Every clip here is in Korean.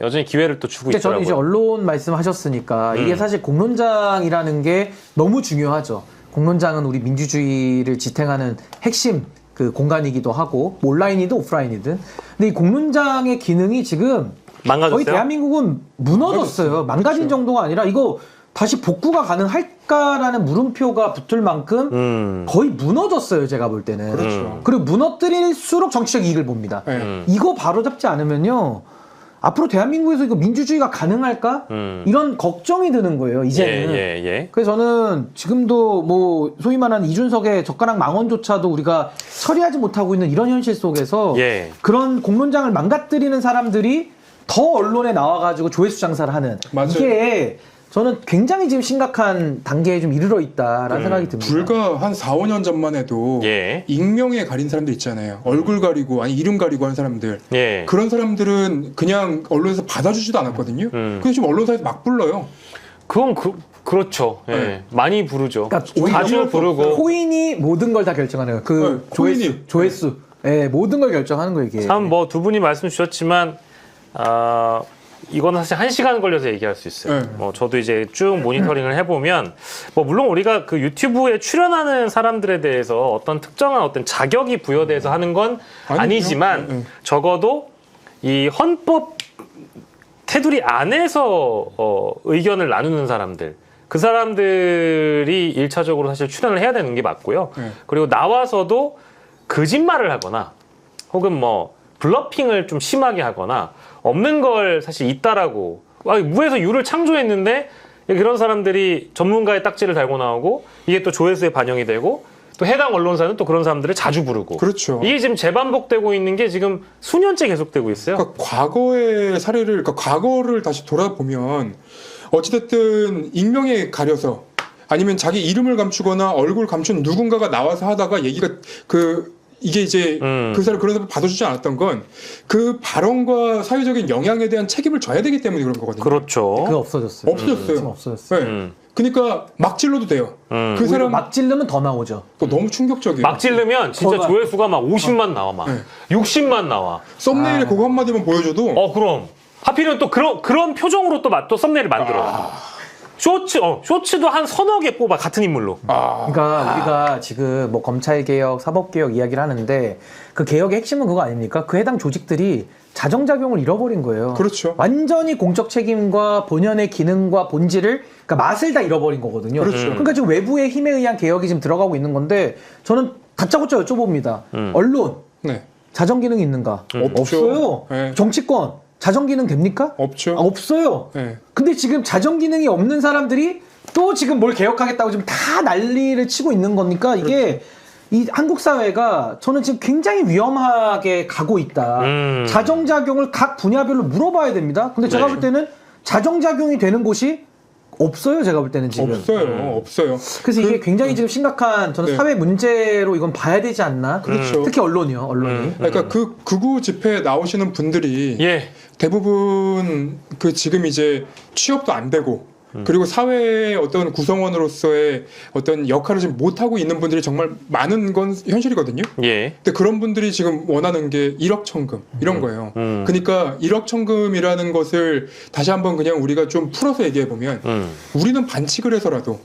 예, 여전히 기회를 또 주고 근데 저는 있더라고요. 이제 언론 말씀하셨으니까 이게 음. 사실 공론장이라는 게 너무 중요하죠. 공론장은 우리 민주주의를 지탱하는 핵심 그 공간이기도 하고 뭐 온라인이든 오프라인이든. 근데 이 공론장의 기능이 지금 망가졌어요? 거의 대한민국은 무너졌어요. 망가진 그렇죠. 정도가 아니라 이거 다시 복구가 가능할까라는 물음표가 붙을 만큼 음. 거의 무너졌어요. 제가 볼 때는. 그렇죠. 음. 그리고 무너뜨릴수록 정치적 이익을 봅니다. 네. 음. 이거 바로잡지 않으면요. 앞으로 대한민국에서 이거 민주주의가 가능할까? 음. 이런 걱정이 드는 거예요, 이제는. 예, 예, 예. 그래서 저는 지금도 뭐 소위 말하는 이준석의 젓가락 망언조차도 우리가 처리하지 못하고 있는 이런 현실 속에서 예. 그런 공론장을 망가뜨리는 사람들이 더 언론에 나와가지고 조회수 장사를 하는 맞아요. 이게 저는 굉장히 지금 심각한 단계에 좀 이르러 있다라는 음, 생각이 듭니다. 불과 한 4, 5년 전만 해도 예. 익명에 가린 사람들 있잖아요. 얼굴 가리고 아니 이름 가리고 하는 사람들. 예. 그런 사람들은 그냥 언론에서 받아주지도 않았거든요. 음. 근데 지금 언론사에서 막 불러요. 그건 그, 그렇죠. 예. 네. 많이 부르죠. 그러니까 자주 부르고. 코인이 모든 걸 다 결정하는 거예요. 그 네, 조회수, 코인이. 조회수, 예, 모든 걸 결정하는 거예요 이게. 참 뭐 두 분이 말씀 주셨지만 아 이거는 사실 한 시간 걸려서 얘기할 수 있어요. 네. 뭐 저도 이제 쭉 모니터링을 해보면 뭐 물론 우리가 그 유튜브에 출연하는 사람들에 대해서 어떤 특정한 어떤 자격이 부여돼서 하는 건. 아니지만 네, 네. 적어도 이 헌법 테두리 안에서 어, 의견을 나누는 사람들. 그 사람들이 일차적으로 사실 출연을 해야 되는 게 맞고요. 네. 그리고 나와서도 거짓말을 하거나 혹은 뭐 블러핑을 좀 심하게 하거나 없는 걸 사실 있다라고 아, 무에서 유를 창조했는데 그런 사람들이 전문가의 딱지를 달고 나오고 이게 또 조회수에 반영이 되고 또 해당 언론사는 또 그런 사람들을 자주 부르고 그렇죠. 이게 지금 재반복되고 있는 게 지금 수년째 계속되고 있어요. 그러니까 과거의 사례를, 그러니까 과거를 다시 돌아보면 어찌됐든 익명에 가려서 아니면 자기 이름을 감추거나 얼굴 감춘 누군가가 나와서 하다가 얘기가 그 이게 이제 음. 그 사람 그런 사람 받아주지 않았던 건 그 발언과 사회적인 영향에 대한 책임을 져야 되기 때문에 그런 거거든요. 그렇죠. 그거 없어졌어요. 없어졌어요. 지금 없어졌어요. 네. 음. 그러니까 막 질러도 돼요. 음. 그 사람 막 찔르면 더 나오죠. 또 너무 충격적이에요. 막 찌르면 진짜 조회수가 막 50만 나와 막 네. 60만 나와. 썸네일에 아. 그거 한마디만 보여줘도 어 그럼 하필이면 또 그런 그런 표정으로 또, 마- 또 썸네일을 만들어. 아. 쇼츠 어 쇼츠도 한 서너 개 뽑아 같은 인물로. 아, 그러니까 우리가 지금 뭐 검찰 개혁, 사법 개혁 이야기를 하는데 그 개혁의 핵심은 그거 아닙니까? 그 해당 조직들이 자정작용을 잃어버린 거예요. 그렇죠. 완전히 공적 책임과 본연의 기능과 본질을 그러니까 맛을 다 잃어버린 거거든요. 그렇죠. 그러니까 지금 외부의 힘에 의한 개혁이 지금 들어가고 있는 건데 저는 다짜고짜 여쭤봅니다. 음. 언론 네. 자정 기능 있는가? 음. 없죠. 없어요. 네. 정치권 자정 기능 됩니까? 없죠. 아, 없어요. 네. 근데 지금 자정 기능이 없는 사람들이 또 지금 뭘 개혁하겠다고 지금 다 난리를 치고 있는 거니까 이게 이 한국 사회가 저는 지금 굉장히 위험하게 가고 있다. 음. 자정작용을 각 분야별로 물어봐야 됩니다. 근데 제가 네. 볼 때는 자정작용이 되는 곳이 없어요. 제가 볼 때는 지금. 없어요. 음. 없어요. 그래서 이게 그- 굉장히 지금 심각한 저는 네. 사회 문제로 이건 봐야 되지 않나. 그렇죠. 특히 언론이요. 언론이. 음. 그러니까 그 극우 집회에 나오시는 분들이 예. 대부분 그 지금 이제 취업도 안 되고 음. 그리고 사회의 어떤 구성원으로서의 어떤 역할을 지금 못 하고 있는 분들이 정말 많은 건 현실이거든요. 예. 근데 그런 분들이 지금 원하는 게 1억 천금 이런 거예요. 음. 그러니까 1억 천금이라는 것을 다시 한번 그냥 우리가 좀 풀어서 얘기해 보면 음. 우리는 반칙을 해서라도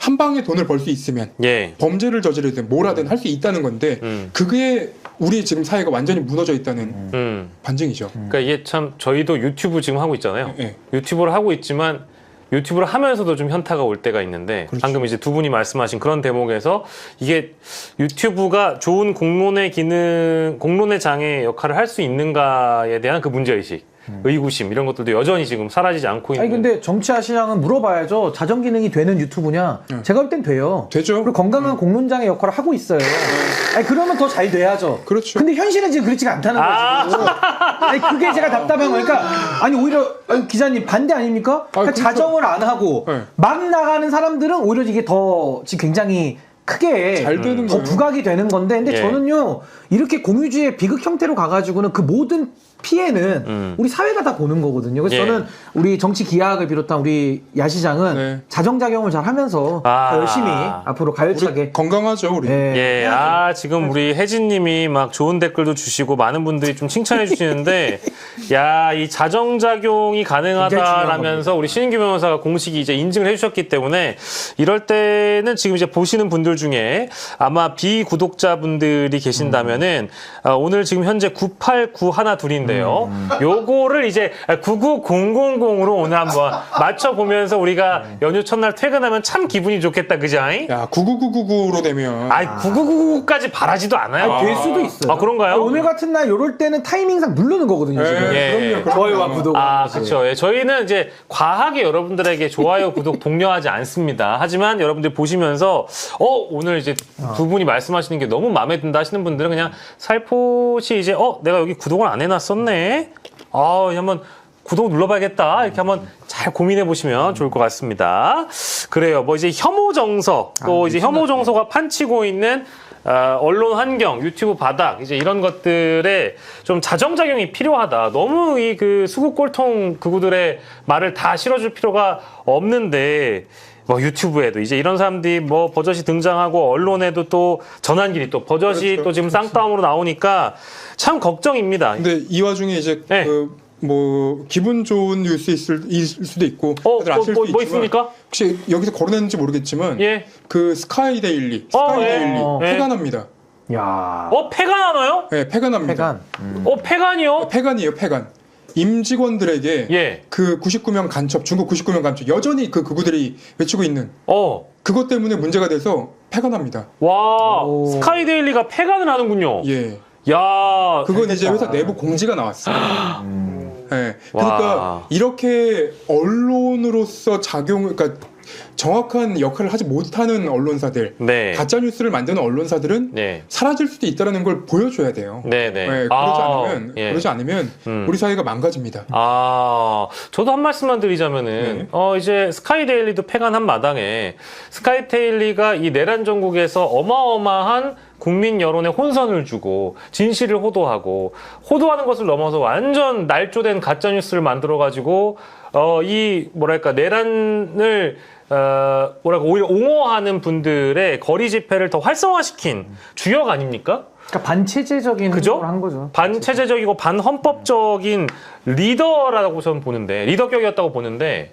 한 방에 돈을 벌 수 있으면 예. 범죄를 저지르든 뭐라든 할 수 있다는 건데 음. 그게 우리 지금 사회가 완전히 무너져 있다는 음. 반증이죠. 그러니까 이게 참 저희도 유튜브 지금 하고 있잖아요. 예. 유튜브를 하고 있지만 유튜브를 하면서도 좀 현타가 올 때가 있는데 그렇죠. 방금 이제 두 분이 말씀하신 그런 대목에서 이게 유튜브가 좋은 공론의 기능, 공론의 장의 역할을 할 수 있는가에 대한 그 문제의식, 의구심 이런 것들도 여전히 지금 사라지지 않고 있는. 아니 근데 정치화 시장은 물어봐야죠. 자정 기능이 되는 유튜브냐? 네. 제가 볼 땐 돼요. 되죠. 그리고 건강한 공론장의 역할을 하고 있어요. 아니 그러면 더 잘 돼야죠. 그렇죠. 근데 현실은 지금 그렇지가 않다는 아. 거죠. 아니 그게 제가 답답한 거니까 아니 오히려 아니, 기자님 반대 아닙니까? 그러니까 그렇죠. 자정을 안 하고 네. 막 나가는 사람들은 오히려 이게 더 지금 굉장히 크게 잘 되는 더 거예요. 부각이 되는 건데 근데 예. 저는요 이렇게 공유주의 비극 형태로 가가지고는 그 모든 피해는 음. 우리 사회가 다 보는 거거든요. 그래서 예. 저는 우리 정치 기하학을 비롯한 우리 야 시장은 네. 자정작용을 잘 하면서 아. 더 열심히 앞으로 가열차게 우리 건강하죠 우리. 예. 예, 아, 지금 우리 혜진님이 막 좋은 댓글도 주시고 많은 분들이 좀 칭찬해 주시는데, 야, 이 자정작용이 가능하다라면서 우리 신인규 변호사가 공식이 이제 인증을 해 주셨기 때문에 이럴 때는 지금 이제 보시는 분들 중에 아마 비구독자분들이 계신다면은 어, 오늘 지금 현재 989 하나 둘인데요. 요거를 이제 99000으로 오늘 한번 맞춰 보면서 우리가 연휴 첫날 퇴근하면 참 기분이 좋겠다, 그자잉? 야 99999로 되면 아이 9999까지 바라지도 않아요. 아니, 될 수도 있어요. 아, 그런가요? 오늘 같은 날 요럴 때는 타이밍상 누르는 거거든요. 예, 지금. 예. 그럼요, 그럼요. 좋아요와 구독. 아, 그렇죠. 예, 저희는 이제 과하게 여러분들에게 좋아요, 구독 독려하지 않습니다. 하지만 여러분들 보시면서 어 오늘 이제 두 분이 말씀하시는 게 너무 마음에 든다 하시는 분들은 그냥 살포시 이제 어 내가 여기 구독을 안 해놨었네. 아, 한번 구독 눌러봐야겠다. 이렇게 한번 잘 고민해 보시면 좋을 것 같습니다. 그래요. 뭐 이제 혐오 정서 또 이제 혐오 정서가 판치고 있는 어, 언론 환경, 유튜브 바닥, 이제 이런 것들에 좀 자정작용이 필요하다. 너무 이 그 수국 꼴통 그구들의 말을 다 실어줄 필요가 없는데, 뭐 유튜브에도 이제 이런 사람들이 뭐 버젓이 등장하고 언론에도 또 전환길이 또 버젓이 그렇죠. 또 지금 쌍따옴으로 나오니까 참 걱정입니다. 근데 이 와중에 이제 네. 그뭐 기분 좋은 뉴스 있을, 있을 수도 있고 어, 다들 뭐, 아실 뭐, 수뭐 있지만 있습니까? 혹시 여기서 거론했는지 모르겠지만 예. 그 스카이 데일리 어, 스카이 예. 데일리 어. 폐간합니다. 야. 어, 폐간 하나요? 네, 폐간합니다. 폐간. 어, 폐간이요? 폐간이에요, 폐간. 임직원들에게 예. 그 99명 간첩, 중국 99명 간첩 여전히 그 그구들이 외치고 있는 어. 그것 때문에 문제가 돼서 폐간합니다. 와, 오. 스카이데일리가 폐간을 하는군요. 예. 야, 그건 이제. 회사 내부 공지가 나왔어요. 예. 와. 그러니까 이렇게 언론으로서 작용, 그러니까 정확한 역할을 하지 못하는 언론사들, 네. 가짜 뉴스를 만드는 언론사들은 네. 사라질 수도 있다는 걸 보여줘야 돼요. 네, 네. 예, 그러지 아, 않으면 예. 그러지 않으면 음. 우리 사회가 망가집니다. 아, 저도 한 말씀만 드리자면은, 네. 어, 이제 스카이데일리도 폐간한 마당에 스카이데일리가 이 내란 전국에서 어마어마한 국민 여론에 혼선을 주고 진실을 호도하고 호도하는 것을 넘어서 완전 날조된 가짜 뉴스를 만들어 가지고 어, 이 뭐랄까 내란을 어, 뭐랄까 오히려 옹호하는 분들의 거리 집회를 더 활성화시킨 주역 아닙니까? 그러니까 반체제적인 그죠? 한 거죠. 반체제적이고 반헌법적인 리더라고 저는 보는데 리더격이었다고 보는데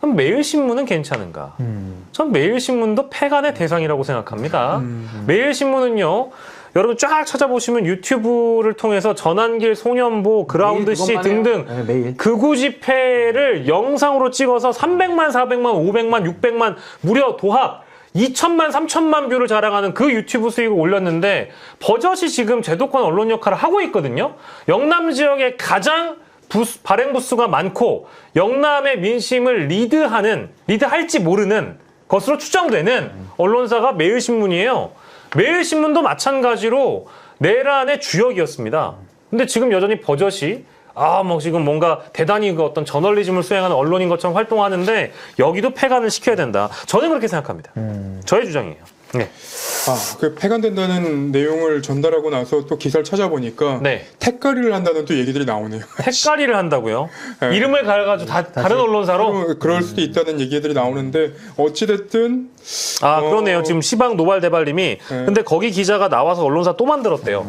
그럼 매일신문은 괜찮은가? 음. 전 매일신문도 폐간의 대상이라고 생각합니다. 음. 매일신문은요. 여러분 쫙 찾아보시면 유튜브를 통해서 전환길 소년보 그라운드 씨 등등. 네. 극우 집회를 영상으로 찍어서 300만, 400만, 500만, 600만 무려 도합 2천만, 3천만 뷰를 자랑하는 그 유튜브 수익을 올렸는데 버젓이 지금 제도권 언론 역할을 하고 있거든요. 영남 지역에 가장 부수- 발행 부수가 많고 영남의 민심을 리드하는 리드할지 모르는 것으로 추정되는 언론사가 매일신문이에요. 매일신문도 마찬가지로 내란의 주역이었습니다. 근데 지금 여전히 버젓이 아, 뭐 지금 뭔가 대단히 그 어떤 저널리즘을 수행하는 언론인 것처럼 활동하는데 여기도 폐간을 시켜야 된다. 저는 그렇게 생각합니다. 저의 주장이에요. 네. 아, 그 폐간된다는 내용을 전달하고 나서 또 기사를 찾아보니까 네. 택가리를 한다는 또 얘기들이 나오네요. 택가리를 한다고요? 네. 이름을 갈아가지고 다, 다른 언론사로? 그럴 수도 있다는 얘기들이 나오는데 어찌됐든 아, 어. 그러네요. 지금 시방 노발 대발님이. 네. 근데 거기 기자가 나와서 언론사 또 만들었대요.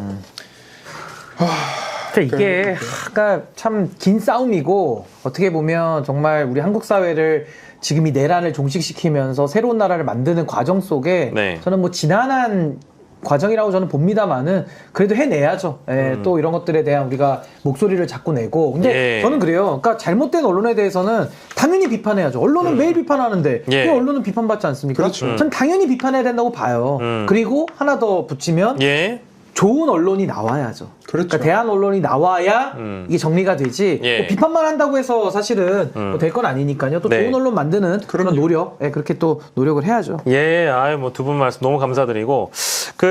그러니까 이게 그러니까 참 긴 싸움이고 어떻게 보면 정말 우리 한국 사회를 지금 이 내란을 종식시키면서 새로운 나라를 만드는 과정 속에 네. 저는 뭐 지난한 과정이라고 저는 봅니다만은 그래도 해내야죠. 예, 또 이런 것들에 대한 우리가 목소리를 자꾸 내고. 근데 음. 예. 저는 그래요. 그러니까 잘못된 언론에 대해서는 당연히 비판해야죠. 언론은 매일 비판하는데 예. 왜 언론은 비판받지 않습니까? 그렇죠. 전 당연히 비판해야 된다고 봐요. 음. 그리고 하나 더 붙이면 예. 좋은 언론이 나와야죠. 그렇죠. 그러니까 대한 언론이 나와야 음. 이게 정리가 되지. 예. 뭐 비판만 한다고 해서 사실은 음. 뭐 될건 아니니까요. 또 네. 좋은 언론 만드는 그런 그럼요. 노력, 예, 그렇게 또 노력을 해야죠. 예, 아유, 뭐두 분 말씀 너무 감사드리고. 그,